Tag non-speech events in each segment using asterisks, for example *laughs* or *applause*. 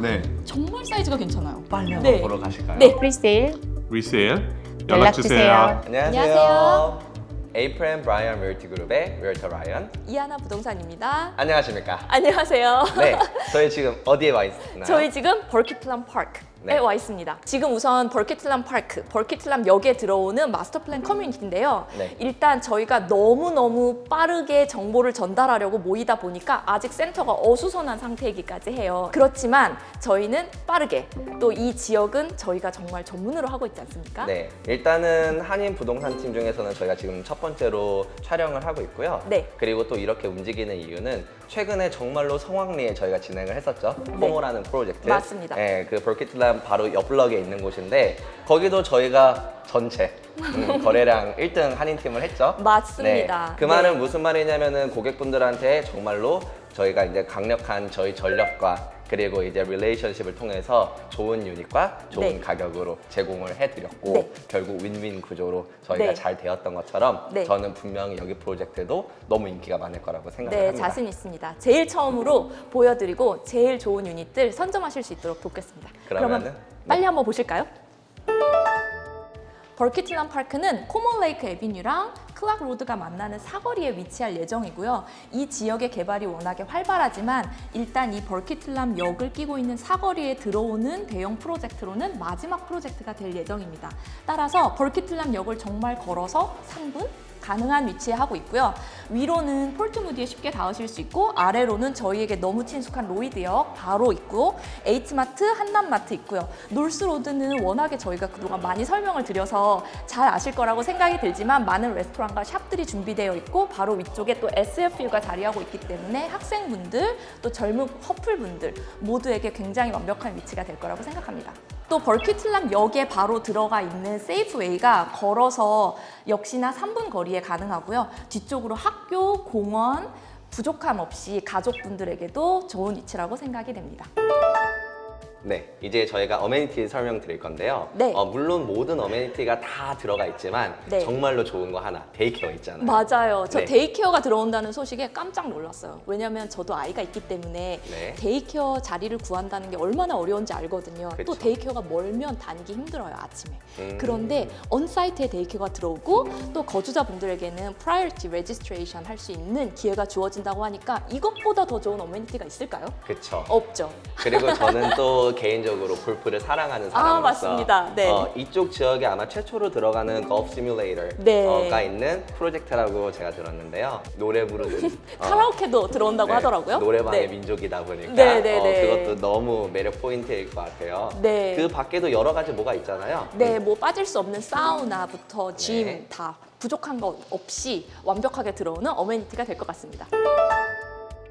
네. 정말 사이즈가 괜찮아요. 빨리 한번 네. 보러 가실까요? 네. 프리세일 리세일 연락 연락 주세요. 주세요. 안녕하세요. 안녕하세요. 에이프렌 브라이언 멸티그룹의 멸터 라이언. 이하나 부동산입니다. 안녕하십니까? 안녕하세요. 네, *laughs* 저희 지금 어디에 와 있나요? 저희 지금 벌키틀람 파크에 네. 와 있습니다. 지금 우선 벌키틀람 파크, 벌키틀람 역에 들어오는 마스터 플랜 커뮤니티인데요. 네. 일단 저희가 너무너무 빠르게 정보를 전달하려고 모이다 보니까 아직 센터가 어수선한 상태이기까지 해요. 그렇지만 저희는 빠르게 또 이 지역은 저희가 정말 전문으로 하고 있지 않습니까? 네, 일단은 한인 부동산 팀 중에서는 저희가 지금 첫 번째로 촬영을 하고 있고요. 네. 그리고 또 이렇게 움직이는 이유는 최근에 정말로 성황리에 저희가 진행을 했었죠. 포모라는 프로젝트. 네. 맞습니다. 네, 그 벌키틀람 바로 옆 블럭에 있는 곳인데 거기도 저희가 전체 음, *laughs* 거래량 1등 한인 팀을 했죠. 맞습니다. 네, 그 말은 네. 무슨 말이냐면은 고객분들한테 정말로 저희가 이제 강력한 저희 전력과 그리고 이제 릴레이션십을 통해서 좋은 유닛과 좋은 네. 가격으로 제공을 해드렸고 네. 결국 윈윈 구조로 저희가 네. 잘 되었던 것처럼 네. 저는 분명히 여기 프로젝트도 너무 인기가 많을 거라고 생각을 네, 합니다. 자신 있습니다. 제일 처음으로 보여드리고 제일 좋은 유닛들 선점하실 수 있도록 돕겠습니다. 그러면은, 그러면 네. 빨리 한번 보실까요? 벌키틀람 파크는 코먼 레이크 에비뉴랑 클락 로드가 만나는 사거리에 위치할 예정이고요. 이 지역의 개발이 워낙에 활발하지만 일단 이 벌키틀람 역을 끼고 있는 사거리에 들어오는 대형 프로젝트로는 마지막 프로젝트가 될 예정입니다. 따라서 벌키틀람 역을 정말 걸어서 3분 가능한 위치에 하고 있고요. 위로는 폴트무디에 쉽게 닿으실 수 있고 아래로는 저희에게 너무 친숙한 로이드역 바로 있고 H마트, 한남마트 있고요. 놀스로드는 워낙에 저희가 그동안 많이 설명을 드려서 잘 아실 거라고 생각이 들지만 많은 레스토랑과 샵들이 준비되어 있고 바로 위쪽에 또 SFU가 자리하고 있기 때문에 학생분들 또 젊은 커플분들 모두에게 굉장히 완벽한 위치가 될 거라고 생각합니다. 또 벌키틀람 역에 바로 들어가 있는 세이프웨이가 걸어서 역시나 3분 거리에 가능하고요. 뒤쪽으로 학교, 공원, 부족함 없이 가족분들에게도 좋은 위치라고 생각이 됩니다. 네, 이제 저희가 어메니티 설명드릴 건데요. 네. 어, 물론 모든 어메니티가 다 들어가 있지만 네. 정말로 좋은 거 하나, 데이케어 있잖아요. 맞아요. 저 네. 데이케어가 들어온다는 소식에 깜짝 놀랐어요. 왜냐면 저도 아이가 있기 때문에 네. 데이케어 자리를 구한다는 게 얼마나 어려운지 알거든요. 그쵸. 또 데이케어가 멀면 다니기 힘들어요, 아침에. 음. 그런데 언사이트에 데이케어가 들어오고 또 거주자분들에게는 priority registration 할수 있는 기회가 주어진다고 하니까 이것보다 더 좋은 어메니티가 있을까요? 그쵸. 없죠. 그리고 저는 또 *laughs* 개인적으로 골프를 사랑하는 아, 사람으로서 맞습니다. 네. 어, 이쪽 지역에 아마 최초로 들어가는 golf 시뮬레이터가 네. 있는 프로젝트라고 제가 들었는데요. 노래 부르는 *laughs* 어, 카라오케도 들어온다고 네, 하더라고요. 노래방의 네. 민족이다 보니까 네, 네, 어, 네. 그것도 너무 매력 포인트일 것 같아요. 네. 그 밖에도 여러 가지 뭐가 있잖아요. 네, 뭐 빠질 수 없는 사우나부터 짐 네. 다 부족한 것 없이 완벽하게 들어오는 어메니티가 될 것 같습니다.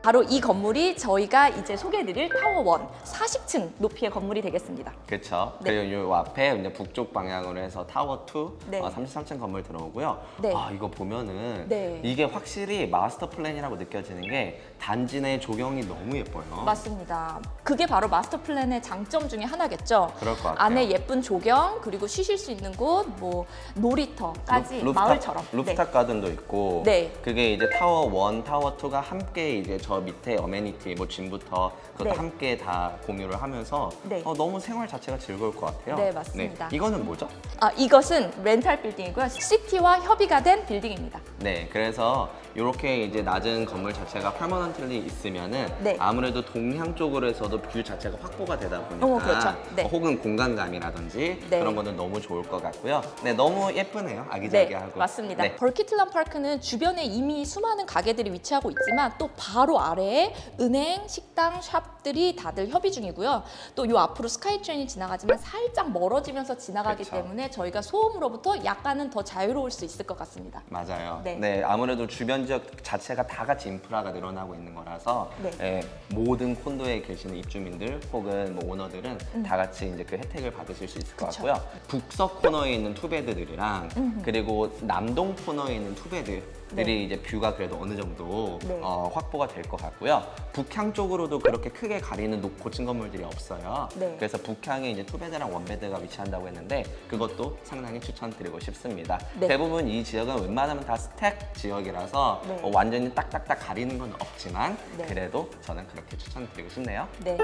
바로 이 건물이 저희가 이제 소개해드릴 타워 1 40층 높이의 건물이 되겠습니다. 그렇죠. 네. 그리고 요 앞에 이제 북쪽 방향으로 해서 타워 2 네. 어, 33층 건물 들어오고요. 네. 아 이거 보면은 네. 이게 확실히 마스터 플랜이라고 느껴지는 게 단지 내 조경이 너무 예뻐요. 맞습니다. 그게 바로 마스터 플랜의 장점 중에 하나겠죠. 그럴 것 같아요. 안에 예쁜 조경 그리고 쉬실 수 있는 곳, 뭐 놀이터까지 루- 루프탑- 마을처럼. 루프탑 가든도 있고 네. 그게 이제 타워 1, 타워 2가 함께 이제 저 밑에 어메니티 뭐 짐부터 그것도 네. 함께 다 공유를 하면서 네. 어, 너무 생활 자체가 즐거울 것 같아요. 네, 맞습니다. 이거는 뭐죠? 아, 이것은 렌탈 빌딩이고요. 시티와 협의가 된 빌딩입니다. 네, 그래서 이렇게 이제 낮은 건물 자체가 퍼머넌틀리 있으면은 네. 아무래도 동향 쪽으로 해서도 뷰 자체가 확보가 되다 보니까 어, 그렇죠. 네. 어, 혹은 공간감이라든지 네. 그런 거는 너무 좋을 것 같고요. 네, 너무 예쁘네요. 네, 아기자기하고. 맞습니다. 네. 벌키틀람 파크는 주변에 이미 수많은 가게들이 위치하고 있지만 또 바로 아래에 은행, 식당, 샵들이 다들 협의 중이고요. 또 요 앞으로 스카이트레인이 지나가지만 살짝 멀어지면서 지나가기 그쵸. 때문에 저희가 소음으로부터 약간은 더 자유로울 수 있을 것 같습니다. 맞아요. 네. 네. 아무래도 주변 지역 자체가 다 같이 인프라가 늘어나고 있는 거라서 네. 예, 모든 콘도에 계시는 입주민들 혹은 뭐 오너들은 음. 다 같이 이제 그 혜택을 받으실 수 있을 것 그쵸. 같고요. 북서 코너에 있는 투베드들이랑 음. 그리고 남동 코너에 있는 투베드 들이 네. 이제 뷰가 그래도 어느 정도 네. 어, 확보가 될 것 같고요. 북향 쪽으로도 그렇게 크게 가리는 높- 고층 건물들이 없어요. 네. 그래서 북향에 이제 투베드랑 원베드가 위치한다고 했는데 그것도 상당히 추천드리고 싶습니다. 네. 대부분 이 지역은 웬만하면 다 스택 지역이라서 네. 어, 완전히 딱딱딱 가리는 건 없지만 네. 그래도 저는 그렇게 추천드리고 싶네요. 네.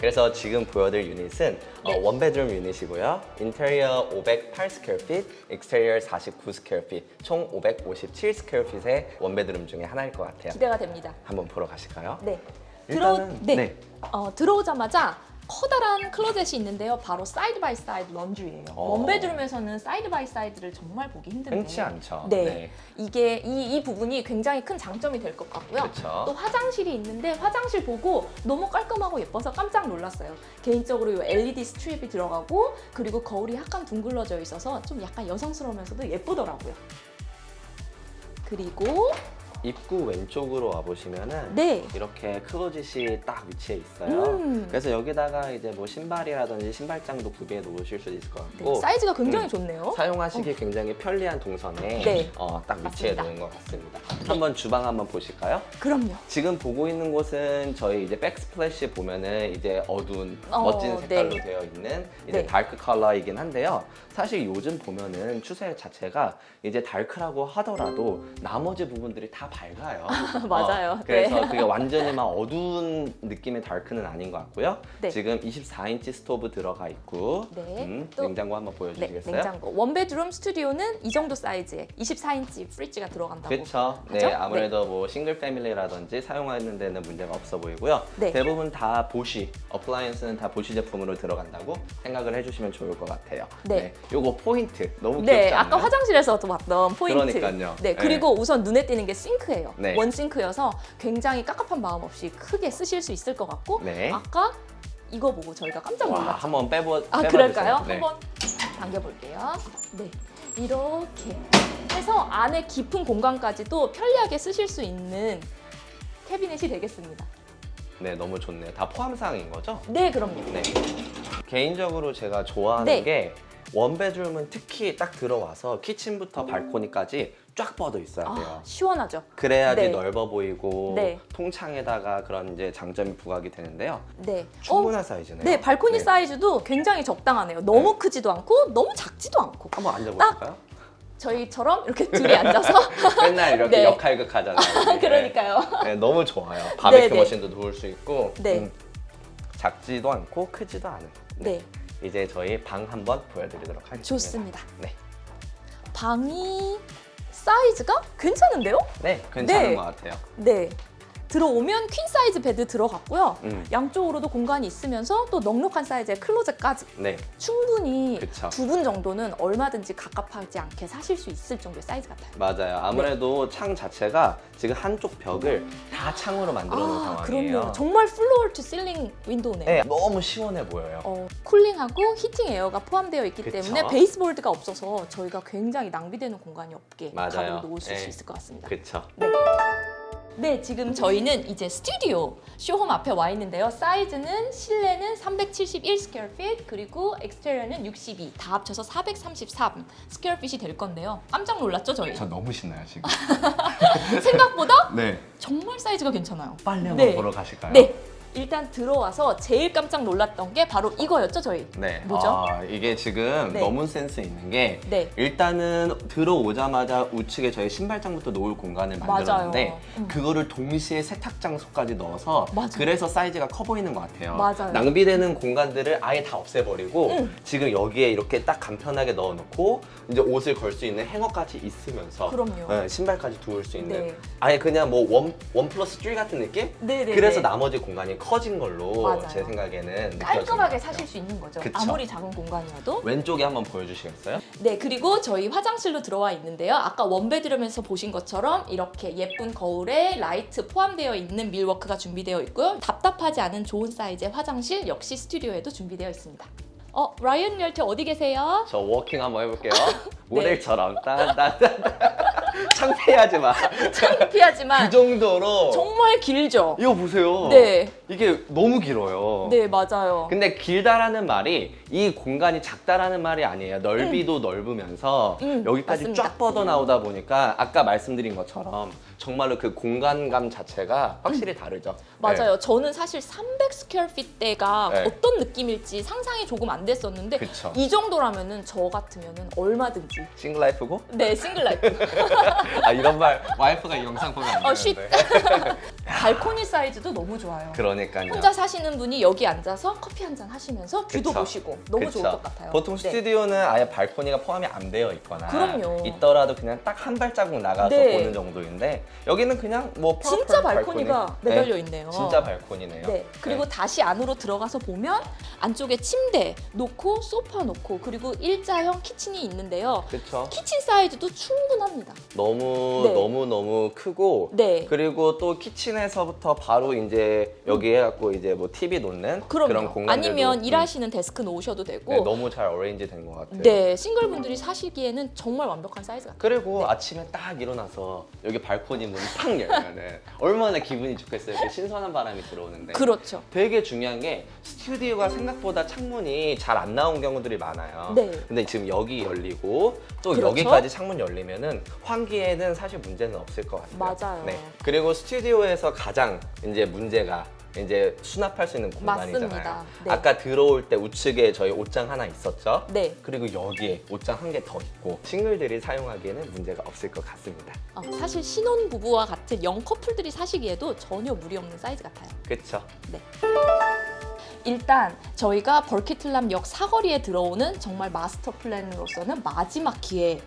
그래서 지금 보여드릴 유닛은 어, 네. 원베드룸 유닛이고요. 인테리어 508 스퀘어핏, 익스테리어 49 스퀘어핏, 총 557 스퀘어핏의 원베드룸 중에 하나일 것 같아요. 기대가 됩니다. 한번 보러 가실까요? 네. 들어 일단은 네. 네. 어, 들어오자마자 커다란 클로젯이 있는데요. 바로 사이드 바이 사이드 런쥬예요. 어. 원베드룸에서는 사이드 바이 사이드를 정말 보기 힘든데. 흔치 않죠. 네. 네. 이게 이, 이 부분이 굉장히 큰 장점이 될 것 같고요. 그쵸. 또 화장실이 있는데 화장실 보고 너무 깔끔하고 예뻐서 깜짝 놀랐어요. 개인적으로 이 LED 스트립이 들어가고 그리고 거울이 약간 둥글러져 있어서 좀 약간 여성스러우면서도 예쁘더라고요. 그리고 입구 왼쪽으로 와 보시면은 네. 이렇게 클로짓이 딱 위치해 있어요. 음. 그래서 여기다가 이제 뭐 신발이라든지 신발장도 구비해 놓으실 수 있을 것 네, 같고 사이즈가 굉장히 음. 좋네요. 사용하시기 굉장히 편리한 동선에 네. 어, 딱 위치해 맞습니다. 놓은 것 같습니다. 한번 주방 한번 보실까요? 그럼요. 지금 보고 있는 곳은 저희 이제 백스플래시 보면은 이제 어두운 어, 멋진 색깔로 네. 되어 있는 이제 네. 다크 컬러이긴 한데요. 사실 요즘 보면은 추세 자체가 이제 다크라고 하더라도 나머지 부분들이 다 밝아요. *laughs* 맞아요. 어, 그래서 네. 그게 완전히 막 어두운 느낌의 다크는 아닌 것 같고요. 네. 지금 24인치 스토브 들어가 있고 네. 음, 또- 냉장고 한번 네, 보여주시겠어요? 냉장고. 원베드룸 스튜디오는 이 정도 사이즈에 24인치 프리지가 들어간다고. 그렇죠. 네, 하죠? 아무래도 뭐 싱글 패밀리라든지 사용하는 데는 문제가 없어 보이고요. 네. 대부분 다 보시, 어플라이언스는 다 보시 제품으로 들어간다고 생각을 해주시면 좋을 것 같아요. 네. 요거 포인트 너무 네, 귀엽지 않나요? 아까 화장실에서도 봤던 포인트. 그러니까요. 네, 그리고 우선 눈에 띄는 게 싱크 예요. 네. 원 싱크여서 굉장히 깝깝한 마음 없이 크게 쓰실 수 있을 것 같고 네. 아까 이거 보고 저희가 깜짝 와, 놀랐죠. 한번 빼보. 아, 빼봐주세요. 그럴까요? 네. 한번 당겨볼게요. 네, 이렇게 해서 안에 깊은 공간까지도 편리하게 쓰실 수 있는 캐비넷이 되겠습니다. 네, 너무 좋네요. 다 포함 사항인 거죠? 네, 그럼요. 네. 개인적으로 제가 좋아하는 네. 게 원베드룸은 특히 딱 들어와서 키친부터 발코니까지 쫙 뻗어 있어야 돼요. 아, 시원하죠. 그래야지 네. 넓어 보이고 네. 통창에다가 그런 이제 장점이 부각이 되는데요. 네. 충분한 사이즈네요. 네, 발코니 네. 사이즈도 굉장히 적당하네요. 너무 크지도 않고 너무 작지도 않고. 한번 앉아보실까요? 저희처럼 이렇게 둘이 앉아서 *laughs* 맨날 이렇게 네. 역할극 하잖아요. 네. 그러니까요. 네, 너무 좋아요. 바베큐 네, 네. 머신도 놓을 수 있고 음, 네. 작지도 않고 크지도 않은. 네, 이제 저희 방 한번 보여드리도록 하겠습니다. 좋습니다. 네, 방이 사이즈가 괜찮은데요? 네, 괜찮은 네. 것 같아요. 네. 들어오면 퀸 사이즈 베드 들어갔고요. 음. 양쪽으로도 공간이 있으면서 또 넉넉한 사이즈의 클로zet까지 네, 충분히 그쵸. 두 분 정도는 얼마든지 갑갑하지 않게 사실 수 있을 정도의 사이즈 같아요. 맞아요. 아무래도 창 자체가 지금 한쪽 벽을 다 창으로 만들어 놓은 아, 상황이에요. 그럼요. 정말 플로어 투 실링 윈도우네요. 네, 너무 시원해 보여요. 어, 쿨링하고 히팅 에어가 포함되어 있기 그쵸. 때문에 베이스볼드가 없어서 저희가 굉장히 낭비되는 공간이 없게 맞아요. 놓으실 네. 수 있을 것 같습니다. 그쵸. 네, 지금 저희는 이제 스튜디오 쇼홈 앞에 와 있는데요. 사이즈는 실내는 371 스퀘어핏 그리고 엑스테리어는 62. 다 합쳐서 433 스퀘어핏이 될 건데요. 깜짝 놀랐죠, 저희? 저 너무 신나요 지금. *laughs* 생각보다 네. 정말 사이즈가 괜찮아요. 빨리 한번 네. 보러 가실까요? 네. 일단 들어와서 제일 깜짝 놀랐던 게 바로 이거였죠, 저희? 네. 뭐죠? 아, 이게 지금 네. 너무 센스 있는 게 네. 일단은 들어오자마자 우측에 저희 신발장부터 놓을 공간을 만들었는데 맞아요. 음. 그거를 동시에 세탁 장소까지 넣어서 맞아요. 그래서 사이즈가 커 보이는 것 같아요. 맞아요. 낭비되는 공간들을 아예 다 없애버리고 음. 지금 여기에 이렇게 딱 간편하게 넣어놓고 이제 옷을 걸 수 있는 행어까지 있으면서 그럼요. 네, 신발까지 두을 수 있는 네. 아예 그냥 뭐 원 원 플러스 3 같은 느낌? 네네. 그래서 나머지 공간이 커진 걸로 맞아요. 제 생각에는 깔끔하게 느껴지는 사실 것수 있는 거죠. 그쵸. 아무리 작은 공간이어도. 왼쪽에 한번 보여주시겠어요? 네, 그리고 저희 화장실로 들어와 있는데요. 아까 원베드룸에서 보신 것처럼 이렇게 예쁜 거울에 라이트 포함되어 있는 밀워크가 준비되어 있고요. 답답하지 않은 좋은 사이즈의 화장실 역시 스튜디오에도 준비되어 있습니다. 어, 라이언 열태 어디 계세요? 저 워킹 한번 해볼게요. *laughs* 네. 모델처럼 딴딴딴 *laughs* 창피하지 마. 창피하지만 그 정도로 정말 길죠? 이거 보세요. 네, 이게 너무 길어요. 네, 맞아요. 근데 길다라는 말이 이 공간이 작다라는 말이 아니에요. 넓이도 넓으면서 음, 여기까지 맞습니다. 쫙 뻗어 나오다 보니까 아까 말씀드린 것처럼 정말로 그 공간감 자체가 확실히 다르죠. 맞아요. 저는 사실 300 스퀘어 핏대가 네. 어떤 느낌일지 상상이 조금 안 됐었는데 그쵸. 이 정도라면은 저 같으면은 얼마든지 싱글 라이프고 네 싱글 라이프 *laughs* 아 이런 말 와이프가 이 영상 보면 안 어, 쉿. 되는데. *laughs* 발코니 사이즈도 너무 좋아요. 그러니까요. 혼자 사시는 분이 여기 앉아서 커피 한 잔 하시면서 뷰도 그쵸. 보시고 너무 그쵸. 좋을 것 같아요. 보통 네. 스튜디오는 아예 발코니가 포함이 안 되어 있거나 그럼요. 있더라도 그냥 딱 한 발자국 나가서 네. 보는 정도인데 여기는 그냥 뭐 진짜 프로per 발코니가 발코니. 매달려 네, 있네요. 진짜 발코니네요. 네. 그리고 다시 안으로 들어가서 보면 안쪽에 침대 놓고 소파 놓고 그리고 일자형 키친이 있는데요. 그렇죠. 키친 사이즈도 충분합니다. 너무 네. 너무 너무 크고 네. 그리고 또 키친에서부터 바로 이제 여기 해갖고 이제 뭐 TV 놓는 그런 그럼요. 공간들도 아니면 음, 일하시는 데스크 놓으셔도 되고 네, 너무 잘 어레인지 된 것 같아요. 네, 싱글분들이 사시기에는 정말 완벽한 사이즈 같아요. 그리고 네. 아침에 딱 일어나서 여기 발코니 문탁 열면은 얼마나 기분이 좋겠어요. 이렇게 신선한 바람이 들어오는데. 그렇죠. 되게 중요한 게 스튜디오가 생각보다 창문이 잘 안 나온 경우들이 많아요. 네. 근데 지금 여기 열리고 또 그렇죠. 여기까지 창문 열리면은 환기에는 사실 문제는 없을 것 같아요. 맞아요. 네. 그리고 스튜디오에서 가장 이제 문제가 이제 수납할 수 있는 공간이잖아요. 맞습니다. 네. 아까 들어올 때 우측에 저희 옷장 하나 있었죠? 네. 그리고 여기에 옷장 한 개 더 있고 싱글들이 사용하기에는 문제가 없을 것 같습니다. 어, 사실 신혼 부부와 같은 영 커플들이 사시기에도 전혀 무리 없는 사이즈 같아요. 그렇죠? 네. 일단 저희가 벌키틀람역 사거리에 들어오는 정말 마스터 플랜으로서는 마지막 기회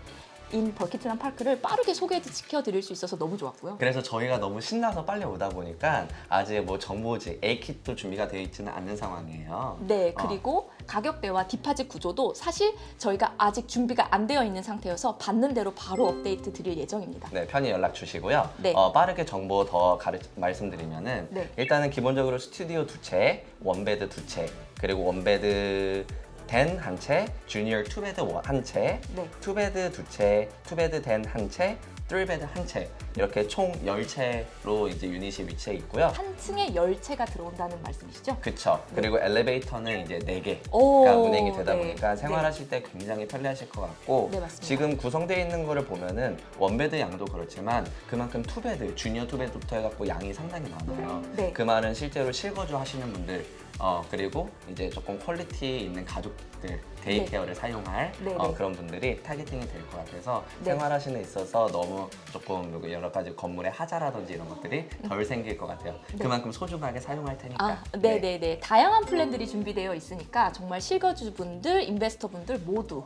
인 벌키틀람 파크를 빠르게 소개시켜 드릴 수 있어서 너무 좋았고요. 그래서 저희가 너무 신나서 빨리 오다 보니까 아직 뭐 정보지, A킷도 준비가 되어 있지는 않는 상황이에요. 네, 어. 그리고 가격대와 디파짓 구조도 사실 저희가 아직 준비가 안 되어 있는 상태여서 받는 대로 바로 업데이트 드릴 예정입니다. 네, 편히 연락 주시고요. 네. 어, 빠르게 정보 더 가르, 말씀드리면은 네. 일단은 기본적으로 스튜디오 두 채, 원베드 두 채, 그리고 원베드 된 한 채, 주니어 투베드 한 채, 네. 투베드 두 채, 투베드 된 한 채, 뜰베드 한 채. 이렇게 총 10채로 이제 유닛이 위치해 있고요. 한 층에 열채가 들어온다는 말씀이시죠? 그쵸. 그리고 엘리베이터는 이제 4개. 오, 가 운행이 되다 네. 보니까 생활하실 때 굉장히 편리하실 것 같고 네. 지금 구성되어 있는 거를 보면은 원베드 양도 그렇지만 그만큼 투베드, 주니어 투베드부터 해갖고 양이 상당히 많아요. 네. 그 말은 실제로 실거주 하시는 분들 어 그리고 이제 조금 퀄리티 있는 가족들 데이케어를 사용할 네, 어, 네. 그런 분들이 타겟팅이 될 것 같아서 네. 생활하시는 데 있어서 너무 조금 여러 가지 건물의 하자라든지 이런 것들이 덜 생길 것 같아요. 그만큼 소중하게 사용할 테니까. 음. 아, 네, 네, 네. 다양한 플랜들이 준비되어 있으니까 정말 실거주분들, 인베스터분들 모두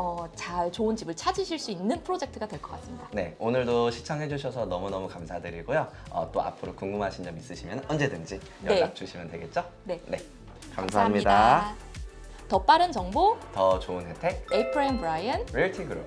어, 잘 좋은 집을 찾으실 수 있는 프로젝트가 될 것 같습니다. 네, 오늘도 시청해주셔서 너무너무 감사드리고요. 어, 또 앞으로 궁금하신 점 있으시면 언제든지 네. 연락 주시면 되겠죠? 네. 감사합니다. 더 빠른 정보 더 좋은 혜택, 에이프라임 브라이언 릴티 그룹.